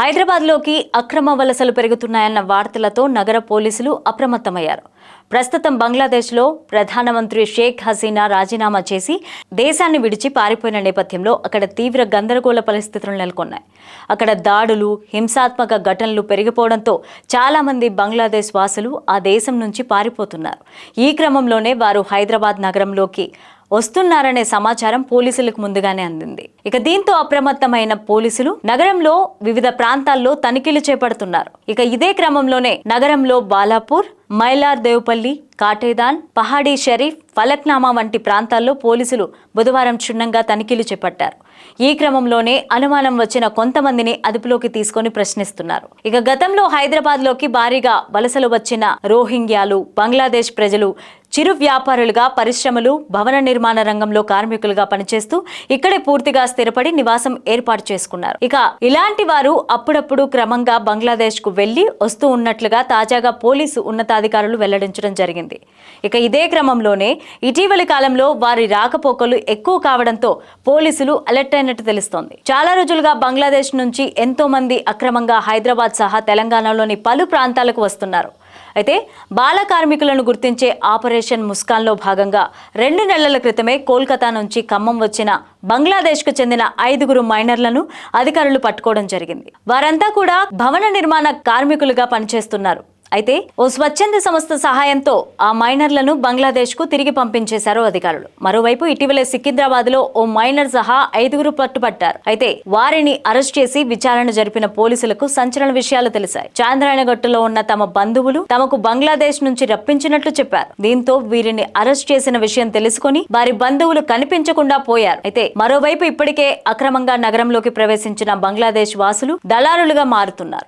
హైదరాబాద్లోకి అక్రమ వలసలు పెరుగుతున్నాయన్న వార్తలతో నగర పోలీసులు అప్రమత్తమయ్యారు. ప్రస్తుతం బంగ్లాదేశ్లో ప్రధానమంత్రి షేక్ హసీనా రాజీనామా చేసి దేశాన్ని విడిచి పారిపోయిన నేపథ్యంలో అక్కడ తీవ్ర గందరగోళ పరిస్థితులు నెలకొన్నాయి. అక్కడ దాడులు హింసాత్మక ఘటనలు పెరిగిపోవడంతో చాలామంది బంగ్లాదేశ్ వాసులు ఆ దేశం నుంచి పారిపోతున్నారు. ఈ క్రమంలోనే వారు హైదరాబాద్ నగరంలోకి వస్తున్నారనే సమాచారం పోలీసులకు ముందుగానే అందింది. ఇక దీంతో అప్రమత్తమైన పోలీసులు నగరంలో వివిధ ప్రాంతాల్లో తనిఖీలు చేపడుతున్నారు. ఇక ఇదే క్రమంలోనే నగరంలో బాలాపూర్ మైలార్ దేవపల్లి కాటేదాన్ పహాడీ షరీఫ్ ఫలక్నామా వంటి ప్రాంతాల్లో పోలీసులు బుధవారం క్షుణ్ణంగా తనిఖీలు చేపట్టారు. ఈ క్రమంలోనే అనుమానం వచ్చిన కొంతమందిని అదుపులోకి తీసుకొని ప్రశ్నిస్తున్నారు. ఇక గతంలో హైదరాబాద్లోకి భారీగా వలసలు వచ్చిన రోహింగ్యాలు బంగ్లాదేశ్ ప్రజలు చిరు వ్యాపారులుగా పరిశ్రమలు భవన నిర్మాణ రంగంలో కార్మికులుగా పనిచేస్తూ ఇక్కడే పూర్తిగా స్థిరపడి నివాసం ఏర్పాటు చేసుకున్నారు. ఇక ఇలాంటి వారు అప్పుడప్పుడు క్రమంగా బంగ్లాదేశ్కు వెళ్ళి వస్తూ ఉన్నట్లుగా తాజాగా పోలీసు ఉన్నతాధికారులు వెల్లడించడం జరిగింది. ఇక ఇదే క్రమంలోనే ఇటీవలి కాలంలో వారి రాకపోకలు ఎక్కువ కావడంతో పోలీసులు అలర్ట్ అయినట్టు తెలుస్తోంది. చాలా రోజులుగా బంగ్లాదేశ్ నుంచి ఎంతో మంది అక్రమంగా హైదరాబాద్ సహా తెలంగాణలోని పలు ప్రాంతాలకు వస్తున్నారు. అయితే బాల కార్మికులను గుర్తించే ఆపరేషన్ ముస్కాన్లో భాగంగా రెండు నెలల క్రితమే కోల్కతా నుంచి ఖమ్మం వచ్చిన బంగ్లాదేశ్కు చెందిన ఐదుగురు మైనర్లను అధికారులు పట్టుకోవడం జరిగింది. వారంతా కూడా భవన నిర్మాణ కార్మికులుగా పనిచేస్తున్నారు. అయితే ఓ స్వచ్ఛంద సంస్థ సహాయంతో ఆ మైనర్లను బంగ్లాదేశ్కు తిరిగి పంపించేశారు అధికారులు. మరోవైపు ఇటీవలే సికింద్రాబాద్లో ఓ మైనర్ సహా ఐదుగురు పట్టుబట్టారు. అయితే వారిని అరెస్ట్ చేసి విచారణ జరిపిన పోలీసులకు సంచలన విషయాలు తెలిసాయి. చాంద్రాయణగట్టులో ఉన్న తమ బంధువులు తమకు బంగ్లాదేశ్ నుంచి రప్పించినట్లు చెప్పారు. దీంతో వీరిని అరెస్ట్ చేసిన విషయం తెలుసుకుని వారి బంధువులు కనిపించకుండా పోయారు. అయితే మరోవైపు ఇప్పటికే అక్రమంగా నగరంలోకి ప్రవేశించిన బంగ్లాదేశ్ వాసులు దళారులుగా మారుతున్నారు.